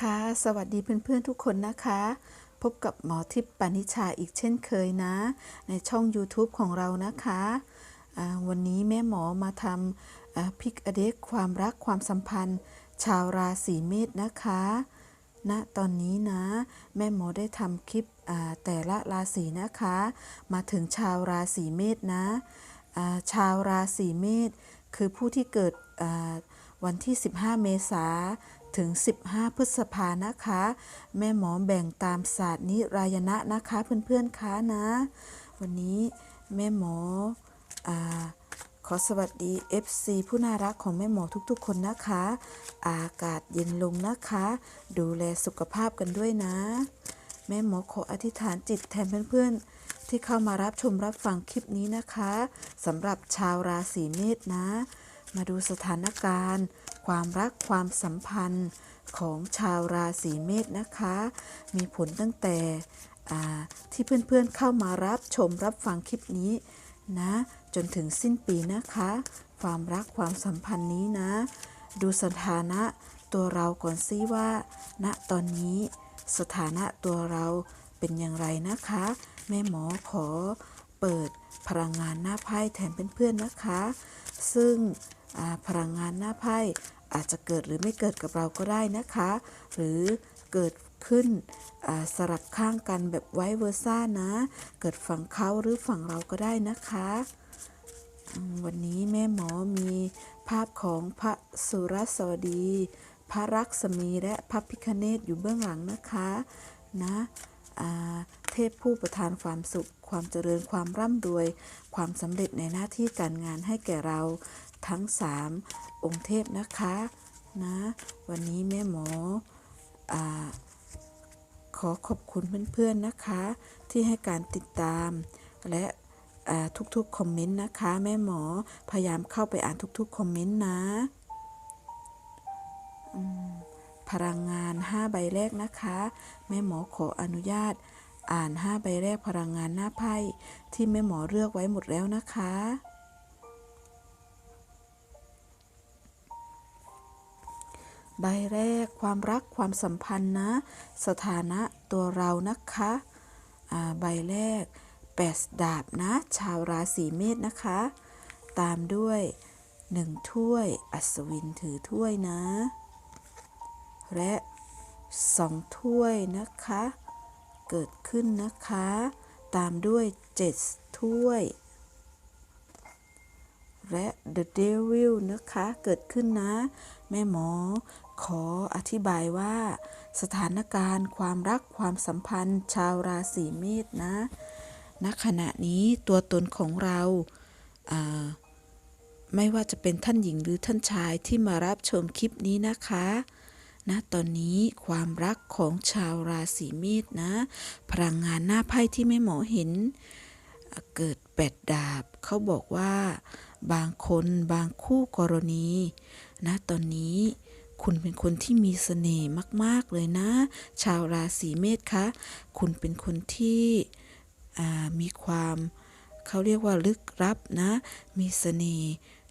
ค่ะ สวัสดีเพื่อนๆทุกคนนะคะ พบกับหมอทิพย์ปานิชาอีกเช่นเคยนะ ในช่อง YouTube ของเรานะคะ วันนี้แม่หมอมาทำพิกอเด็กความรักความสัมพันธ์ ชาวราศีเมษนะคะณนะตอนนี้นะ แม่หมอได้ทำคลิปแต่ละราศีนะคะ มาถึงชาวราศีเมษนะชาวราศีเมษคือผู้ที่เกิดวันที่ 15 เมษา ถึง 15 พฤษภานะคะ แม่หมอแบ่งตามศาสตร์นิรายณะนะคะเพื่อนๆคะนะ วันนี้แม่หมออขอสวัสดี FC ผู้น่ารักของแม่หมอทุกๆ คนนะคะ อากาศเย็นลงนะคะ ดูแลสุขภาพกันด้วยนะ แม่หมอขออธิษฐานจิตแทนเพื่อนๆ ที่เข้ามารับชมรับฟังคลิปนี้นะคะสำหรับชาวราศีเมษนะ มาดูสถานการณ์ ความรักความสัมพันธ์ของชาวราศีเมษนะคะ มีผลตั้งแต่ที่เพื่อนๆเข้ามารับชมรับฟังคลิปนี้นะ จนถึงสิ้นปีนะคะ ความรักความสัมพันธ์นี้นะ ดูสถานะตัวเราก่อนซิว่า ณตอนนี้สถานะตัวเราเป็นอย่างไรนะคะ แม่หมอขอเปิดพลังงานหน้าไพ่แทนเพื่อนๆนะคะ ซึ่ง พลังงานหน้าไพ่อาจจะเกิดหรือไม่เกิดกับเราก็ได้นะคะ หรือเกิดขึ้นสลับข้างกันแบบไวเวอร์ซ่านะ เกิดฝั่งเขาหรือฝั่งเราก็ได้นะคะ วันนี้แม่หมอมีภาพของพระสุรสวดี พระรักษมีและพระพิคเนตอยู่เบื้องหลังนะคะนะเทพผู้ประทานความสุข ความเจริญความร่ำรวย ความสำเร็จในหน้าที่การงานให้แก่เรา ทั้ง 3 องค์เทพนะคะนะวันนี้แม่หมออขอขอบคุณเพื่อนๆนะคะ ที่ให้การติดตามและทุกๆคอมเมนต์นะคะ แม่หมอพยายามเข้าไปอ่านทุกๆคอมเมนต์นะพลังงาน 5 ใบแรกนะคะ แม่หมอขออนุญาต อ่าน 5 ใบแรกพลังงานหน้าไพ่ที่แม่หมอเลือกไว้หมดแล้วนะคะ ใบแรกความรักความสัมพันธ์นะ สถานะตัวเรานะคะใบแรกแปดดาบนะ ชาวราศีเมษนะคะ ตามด้วยหนึ่งถ้วย อัศวินถือถ้วยนะ และสองถ้วยนะคะ เกิดขึ้นนะคะ ตามด้วยเจ็ดถ้วย และ The Devil นะคะ เกิดขึ้นนะ แม่หมอ ขออธิบายว่า สถานการณ์ ความรักความสัมพันธ์ ชาวราศีเมษนะณขณะนี้ตัวตนของเราาไม่ว่าจะเป็นท่านหญิงหรือท่านชายที่มารับชมคลิปนี้นะคะณตอนนี้ความรักของชาวราศีเมษนะ พลังงานหน้าไพ่ที่แม่หมอเห็น เกิดแปดดาบ เขาบอกว่า บางคนบางคู่กรณี นะตอนนี้ คุณเป็นคนที่มีเสน่ห์มาก ๆ เลยนะ ชาวราศีเมษคะ คุณเป็นคนที่มีความเขาเรียกว่าลึกลับนะ มีเสน่ห์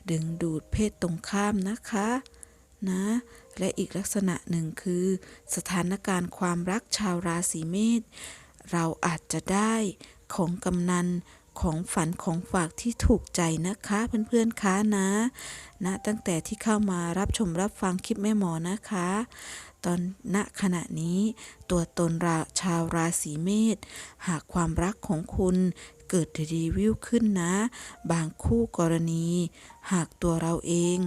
ดึงดูดเพศตรงข้ามนะคะนะ และอีกลักษณะหนึ่งคือ สถานการณ์ความรักชาวราศีเมษเราอาจจะได้ของกำนัน ของฝันของฝากที่ถูกใจนะคะเพื่อนๆคะนะนะตั้งแต่ที่เข้ามารับชมรับฟังคลิปแม่หมอนะคะ ตอนณขณะนี้ตัวตนราชาวราศีเมษหากความรักของคุณเกิดรีวิวขึ้นนะ บางคู่กรณี หากตัวเราเอง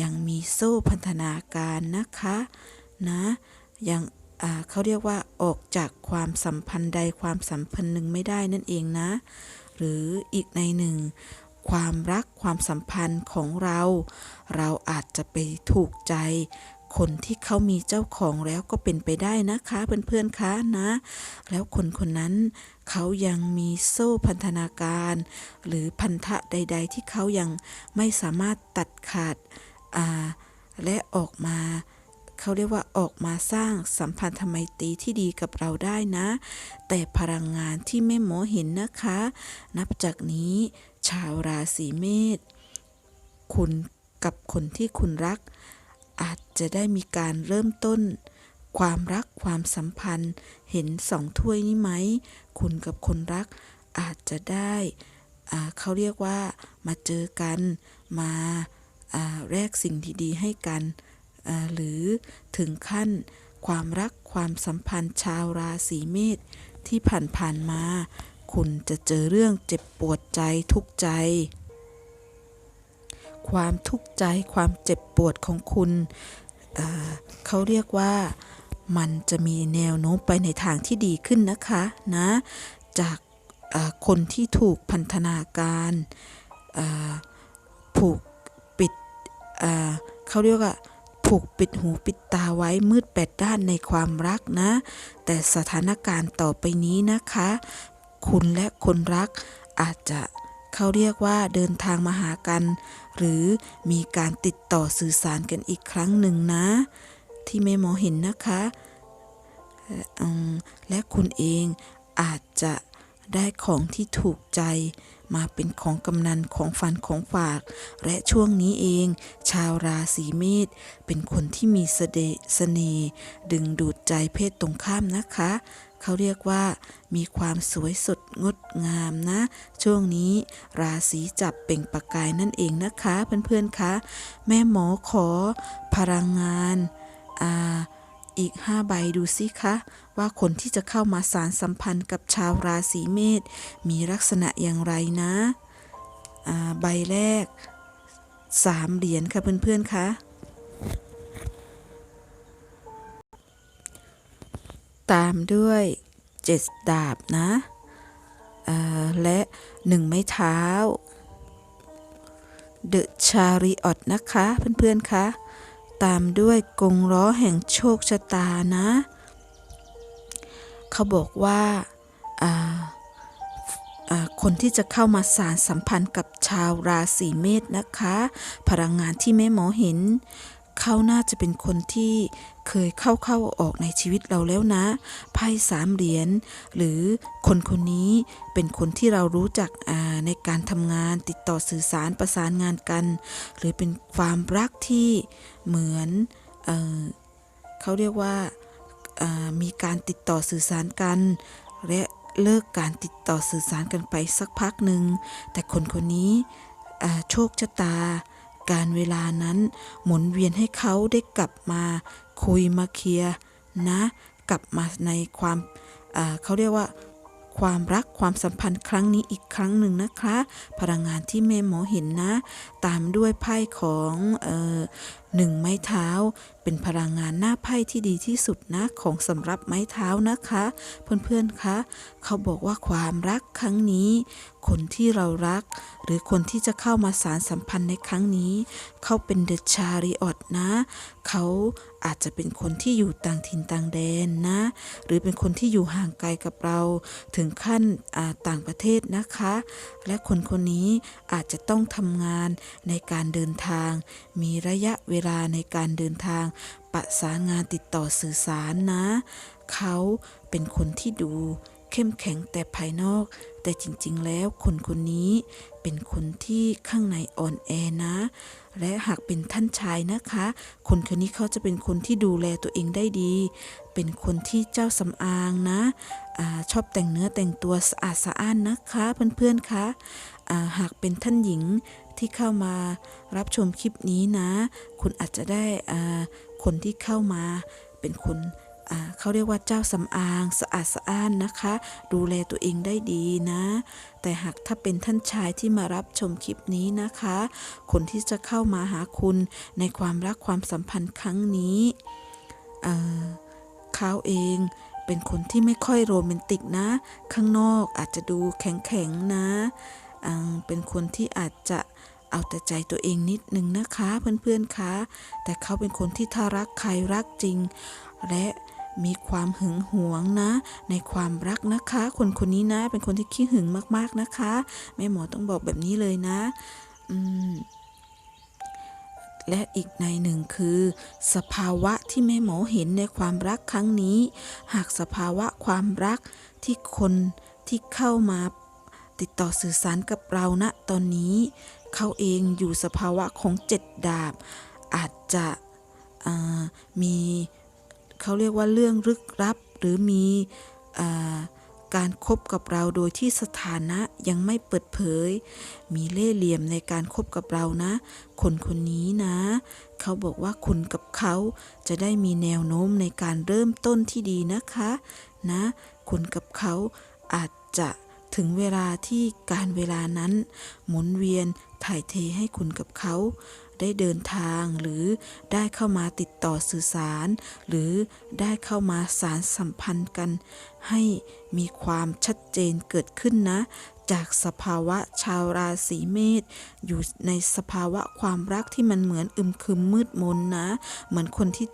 ยังมีโซ่พันธนาการนะคะนะยังเขาเรียกว่าออกจากความสัมพันธ์ใดความสัมพันธ์หนึ่งไม่ได้นั่นเองนะ หรืออีกในหนึ่ง ความรักความสัมพันธ์ของเรา เราอาจจะไปถูกใจ คนที่เขามีเจ้าของแล้วก็เป็นไปได้นะคะเพื่อนๆคะนะ แล้วคนคนนั้นเขายังมีโซ่พันธนาการ หรือพันธะใด ๆ ที่เขายังไม่สามารถตัดขาดาและออกมา เขาเรียกว่าออกมาสร้างสัมพันธไมตรีที่ดีกับเราได้นะ แต่พลังงานที่แม่หมอเห็นนะคะ นับจากนี้ ชาวราศีเมษคุณกับคนที่คุณรัก อาจจะได้มีการเริ่มต้น ความรักความสัมพันธ์ เห็นสองถ้วยนี้ไหม คุณกับคนรักอาจจะได้เขาเรียกว่ามาเจอกันมาาแลกสิ่งดีๆให้กัน หรือถึงขั้นความรักความสัมพันธ์ชาวราศีเมษที่ผ่านๆมา คุณจะเจอเรื่องเจ็บปวดใจทุกใจ ความทุกข์ใจความเจ็บปวดของคุณเเขาเรียกว่ามันจะมีแนวโน้มไปในทางที่ดีขึ้นนะคะนะ จากคนที่ถูกพันธนาการผูกปิดเเขาเรียกว่า ผูกปิดหูปิดตาไว้มืดแปดด้านในความรักนะ แต่สถานการณ์ต่อไปนี้นะคะ คุณและคนรักอาจจะเขาเรียกว่าเดินทางมาหากัน หรือมีการติดต่อสื่อสารกันอีกครั้งหนึ่งนะ ที่แม่หมอเห็นนะคะและคุณเองอาจจะได้ของที่ถูกใจ มาเป็นของกำนันของฝันของฝาก และช่วงนี้เอง ชาวราศีเมษเป็นคนที่มีเสดเสน่ห์ดึงดูดใจเพศตรงข้ามนะคะ เขาเรียกว่า มีความสวยสดงดงามนะ ช่วงนี้ราศีจับเป่งประกายนั่นเองนะคะเพื่อนๆคะ แม่หมอขอพลังงานอ่า อีก5ใบดูสิคะ ว่าคนที่จะเข้ามาสารสัมพันธ์กับชาวราศีเมษมีลักษณะอย่างไรนะใบแรก3เหรียญค่ะเพื่อนๆคะตามด้วยเจ็ดดาบนะและหนึ่งไม้เท้าเดอะชาริออตนะคะ เพื่อนๆคะ ตามด้วยกงล้อแห่งโชคชะตานะ เขาบอกว่า,าาคนที่จะเข้ามาสารสัมพันธ์กับชาวราศีเมษนะคะ พลังงานที่แม่หมอเห็น เขาน่าจะเป็นคนที่เคยเข้าเข้าออกในชีวิตเราแล้วนะ ไพ่สามเหรียญหรือคนคนนี้เป็นคนที่เรารู้จักในการทำงานติดต่อสื่อสารประสานงานกัน หรือเป็นความรักที่เหมือนเออเขาเรียกว่ามีการติดต่อสื่อสารกัน และเลิกการติดต่อสื่อสารกันไปสักพักหนึ่งแต่คนคนนี้โชคชะตา การเวลานั้น หมุนเวียนให้เขาได้กลับมา คุยมาเคลียร์นะ กลับมาในความอ่าเขาเรียกว่าความรักความสัมพันธ์ครั้งนี้อีกครั้งหนึ่งนะคะ พลังงานที่แม่หมอเห็นนะ ตามด้วยไพ่ของเอ่อหนึ่งไม้เท้า เป็นพลังงานหน้าไพ่ที่ดีที่สุดนะของสำหรับไม้เท้านะคะ เพื่อนๆคะเขาบอกว่าความรักครั้งนี้ คนที่เรารัก หรือคนที่จะเข้ามาสารสัมพันธ์ในครั้งนี้ เขาเป็นเดอะชาริออตนะ เขาอาจจะเป็นคนที่อยู่ต่างถิ่นต่างแดนนะ หรือเป็นคนที่อยู่ห่างไกลกับเรา ถึงขั้นอ่าต่างประเทศนะคะ และคนคนนี้อาจจะต้องทำงานในการเดินทาง มีระยะเวลาในการเดินทาง ประสานงานติดต่อสื่อสารนะ เขาเป็นคนที่ดูเข้มแข็งแต่ภายนอก แต่จริงๆ แล้วคนคนนี้เป็นคนที่ข้างในอ่อนแอนะ และหากเป็นท่านชายนะคะ คนคนนี้เขาจะเป็นคนที่ดูแลตัวเองได้ดี เป็นคนที่เจ้าสำอางนะอชอบแต่งเนื้อแต่งตัวสะอาดสะอ้านนะคะ เพื่อนๆคะอ่าหากเป็นท่านหญิง ที่เข้ามารับชมคลิปนี้นะ คุณอาจจะได้คนที่เข้ามาเป็นคนเขาเรียกว่าเจ้าสำอางสะอาดสะอ้านนะคะ ดูแลตัวเองได้ดีนะ แต่หากถ้าเป็นท่านชายที่มารับชมคลิปนี้นะคะ คนที่จะเข้ามาหาคุณในความรักความสัมพันธ์ครั้งนี้เเขาเองเป็นคนที่ไม่ค่อยโรแมนติกนะ ข้างนอกอาจจะดูแข็งๆนะ เป็นคนที่อาจจะเอาแต่ใจตัวเองนิดนึงนะคะเพื่อนๆคะแต่เขาเป็นคนที่ถ้ารักใครรักจริง และมีความหึงหวงนะ ในความรักนะคะ คนคนนี้นะ เป็นคนที่ขี้หึงมากๆนะคะแม่หมอต้องบอกแบบนี้เลยนะอืมและอีกในหนึ่งคือ สภาวะที่แม่หมอเห็นในความรักครั้งนี้ หากสภาวะความรักที่คนที่เข้ามา ติดต่อสื่อสารกับเราณตอนนี้ เขาเองอยู่สภาวะของเจ็ดดาบ อาจจะมีเขาเรียกว่าเรื่องลึกลับ หรือมีอการคบกับเราโดยที่สถานะยังไม่เปิดเผย มีเล่ห์เหลี่ยมในการคบกับเรานะ คนคนนี้นะ เขาบอกว่าคุณกับเขาจะได้มีแนวโน้มในการเริ่มต้นที่ดีนะคะ นะ คุณกับเขาอาจจะ ถึงเวลาที่การเวลานั้น หมุนเวียนถ่ายเทให้คุณกับเขา ได้เดินทางหรือได้เข้ามาติดต่อสื่อสาร หรือได้เข้ามาสารสัมพันธ์กัน ให้มีความชัดเจนเกิดขึ้นนะ จากสภาวะชาวราศีเมษอยู่ในสภาวะความรักที่มันเหมือนอึมครึมมืดมนนะ เหมือนคนที่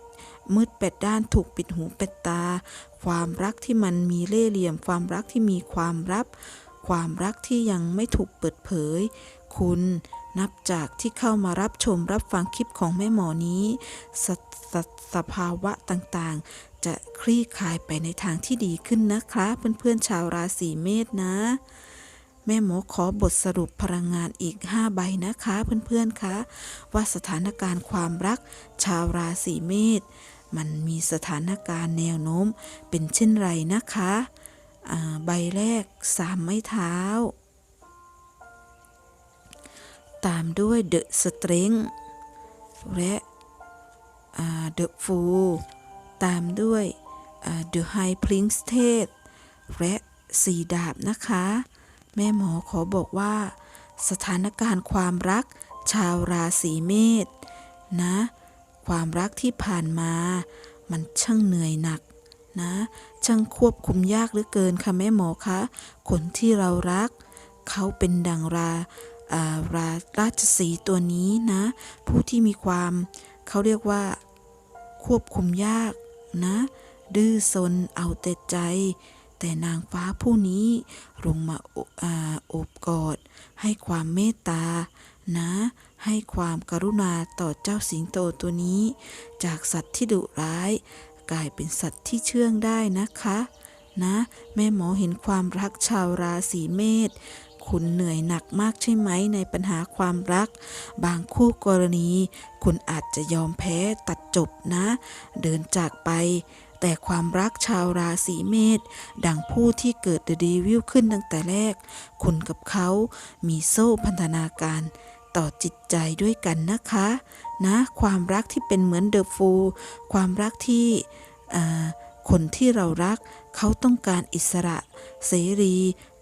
มืดแปดด้านถูกปิดหูปิดตา ความรักที่มันมีเล่ห์เหลี่ยม ความรักที่มีความลับ ความรักที่ยังไม่ถูกเปิดเผย คุณนับจากที่เข้ามารับชมรับฟังคลิปของแม่หมอนี้สสสภาวะต่างๆ จะคลี่คลายไปในทางที่ดีขึ้นนะคะเพื่อนๆชาวราศีเมษนะ แม่หมอขอบทสรุปพลังงานอีก 5 ใบนะคะเพื่อนๆคะว่าสถานการณ์ความรักชาวราศีเมษ มันมีสถานการณ์แนวโน้มเป็นเช่นไรนะคะใบแรกสามไม้เท้า ตามด้วยเดอะสเตรงและเดอะฟูตามด้วยเดอะไฮพริงสเทสและสีดาบนะคะ แม่หมอขอบอกว่า สถานการณ์ความรักชาวราศีเมษนะ ความรักที่ผ่านมา มันช่างเหนื่อยหนักนะ ช่างควบคุมยากเหลือเกินค่ะแม่หมอคะคนที่เรารัก เขาเป็นดังราราราชสีตัวนี้นะ ผู้ที่มีความเขาเรียกว่า ควบคุมยากนะ ดื้อซนเอาแต่ใจ แต่นางฟ้าผู้นี้ลงมาออาโอบกอด ให้ความเมตตานะ ให้ความกรุณาต่อเจ้าสิงโตตัวนี้ จากสัตว์ที่ดุร้าย กลายเป็นสัตว์ที่เชื่องได้นะคะ นะ แม่หมอเห็นความรักชาวราศีเมษคุณเหนื่อยหนักมากใช่ไหมในปัญหาความรัก บางคู่กรณี คุณอาจจะยอมแพ้ตัดจบนะ เดินจากไป แต่ความรักชาวราศีเมษดังผู้ที่เกิดเดอะเดวิลขึ้นตั้งแต่แรก คุณกับเขามีโซ่พันธนาการ ต่อจิตใจด้วยกันนะคะ นะ ความรักที่เป็นเหมือนเดอะฟูลความรักที่คนที่เรารัก เขาต้องการอิสระ เสรี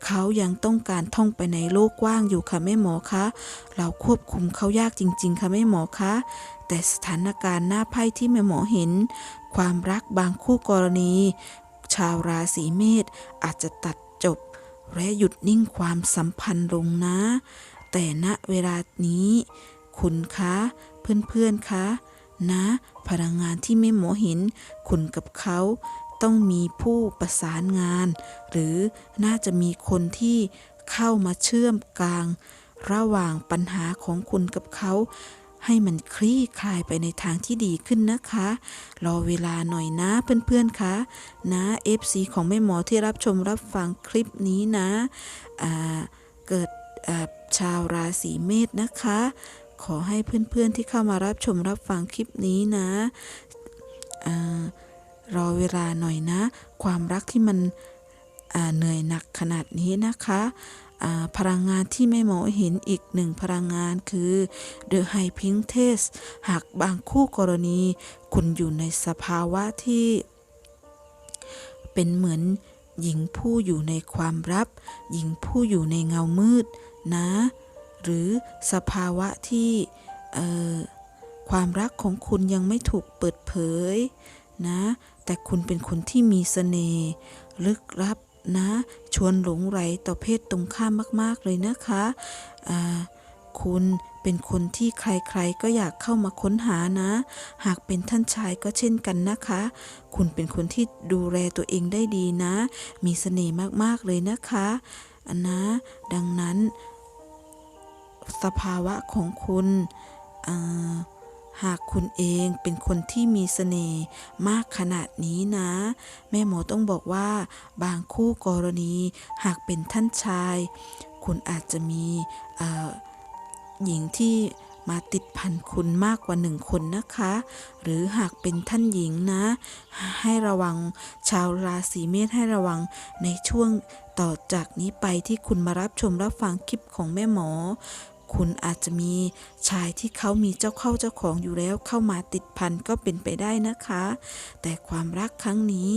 เขายังต้องการท่องไปในโลกกว้างอยู่ค่ะแม่หมอคะ เราควบคุมเขายากจริง ๆ ค่ะแม่หมอคะ แต่สถานการณ์หน้าไพ่ที่แม่หมอเห็น ความรักบางคู่กรณี ชาวราศีเมษอาจจะตัดจบ และหยุดนิ่งความสัมพันธ์ลงนะ แต่ณเวลานี้ คุณคะเพื่อนๆคะนะ พลังงานที่แม่หมอเห็นคุณกับเขาต้องมีผู้ประสานงาน หรือน่าจะมีคนที่เข้ามาเชื่อมกลาง ระหว่างปัญหาของคุณกับเขาให้มันคลี่คลายไปในทางที่ดีขึ้นนะคะ รอเวลาหน่อยนะเพื่อนๆคะนะ FC ของแม่หมอที่รับชมรับฟังคลิปนี้นะอ่าเกิด ชาวราศีเมษนะคะ ขอให้เพื่อนๆที่เข้ามารับชมรับฟังคลิปนี้นะอรอเวลาหน่อยนะ ความรักที่มันเหนื่อยหนักขนาดนี้นะคะพลังงานที่แม่หมอเห็นอีกหนึ่งพลังงานคือ The High Pink Test หากบางคู่กรณี คุณอยู่ในสภาวะที่ เป็นเหมือนหญิงผู้อยู่ในความลับ หญิงผู้อยู่ในเงามืด นะ หรือสภาวะที่ความรักของคุณยังไม่ถูกเปิดเผยนะ แต่คุณเป็นคนที่มีเสน่ห์ลึกลับนะ ชวนหลงไหลต่อเพศตรงข้ามมาก ๆ เลยนะคะคุณเป็นคนที่ใครๆ ก็อยากเข้ามาค้นหานะ หากเป็นท่านชายก็เช่นกันนะคะ คุณเป็นคนที่ดูแลตัวเองได้ดีนะ มีเสน่ห์มากๆเลยนะคะ นะ ดังนั้น สภาวะของคุณหากคุณเองเป็นคนที่มีเสน่ห์มากขนาดนี้นะ แม่หมอต้องบอกว่า บางคู่กรณีหากเป็นท่านชาย คุณอาจจะมีหญิงที่มาติดพันคุณมากกว่าหนึ่งคนนะคะ หรือหากเป็นท่านหญิงนะ ให้ระวังชาวราศีเมษให้ระวังในช่วง ต่อจากนี้ไปที่คุณมารับชมรับฟังคลิปของแม่หมอ คุณอาจจะมีชายที่เขามีเจ้าเข้าเจ้าของอยู่แล้วเข้ามาติดพันก็เป็นไปได้นะคะ แต่ความรักครั้งนี้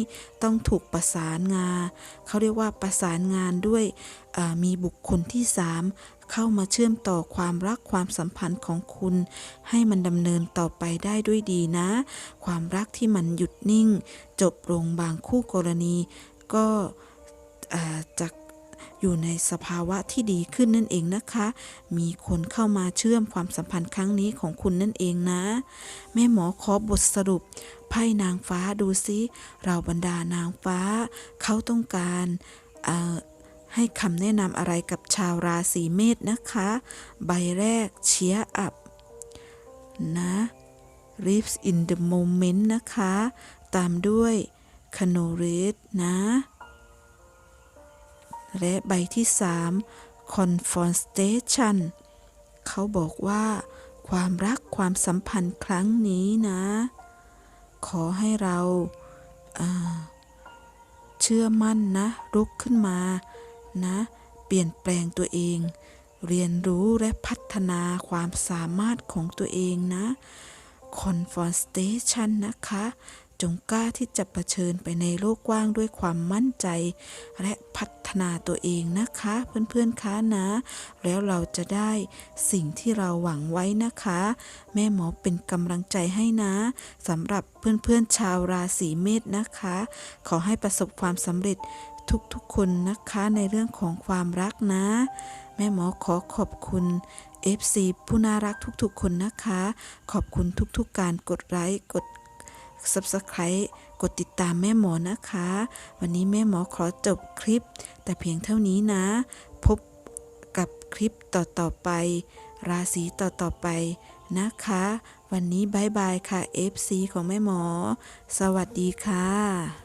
ต้องถูกประสานงานเขาเรียกว่าประสานงานด้วยมีบุคคลที่สามเข้ามาเชื่อมต่อความรักความสัมพันธ์ของคุณ ให้มันดำเนินต่อไปได้ด้วยดีนะ ความรักที่มันหยุดนิ่ง จบลงบางคู่กรณี ก็ จะอยู่ในสภาวะที่ดีขึ้นนั่นเองนะคะ มีคนเข้ามาเชื่อมความสัมพันธ์ครั้งนี้ของคุณนั่นเองนะ แม่หมอขอบทสรุป ไพ่นางฟ้าดูซิเราบรรดานางฟ้า เขาต้องการให้คำแนะนำอะไรกับชาวราศีเมษนะคะ ใบแรกเชียร์อัพนะ lives in the moment นะคะ ตามด้วย c a n o r e s นะ และใบที่3 confrontation เขาบอกว่า ความรักความสัมพันธ์ครั้งนี้นะ ขอให้เราาเชื่อมั่นนะลุกขึ้นมานะ เปลี่ยนแปลงตัวเอง เรียนรู้และพัฒนาความสามารถของตัวเองนะ confrontation นะคะ จงกล้าที่จะเผชิญไปในโลกกว้างด้วยความมั่นใจ และพัฒนาตัวเองนะคะ เพื่อนๆคะนะ แล้วเราจะได้สิ่งที่เราหวังไว้นะคะ แม่หมอเป็นกำลังใจให้นะสำหรับเพื่อนๆชาวราศีเมษนะคะ ขอให้ประสบความสำเร็จทุกๆคนนะคะในเรื่องของความรักนะ แม่หมอขอขอบคุณ FC ผู้น่ารักทุกๆคนนะคะ ขอบคุณทุกๆการกดไลค์กด Subscribe กดติดตามแม่หมอนะคะ วันนี้แม่หมอขอจบคลิป แต่เพียงเท่านี้นะ พบกับคลิปต่อๆไป ราศีต่อๆไปนะคะ วันนี้บายบายค่ะ FC ของแม่หมอ สวัสดีค่ะ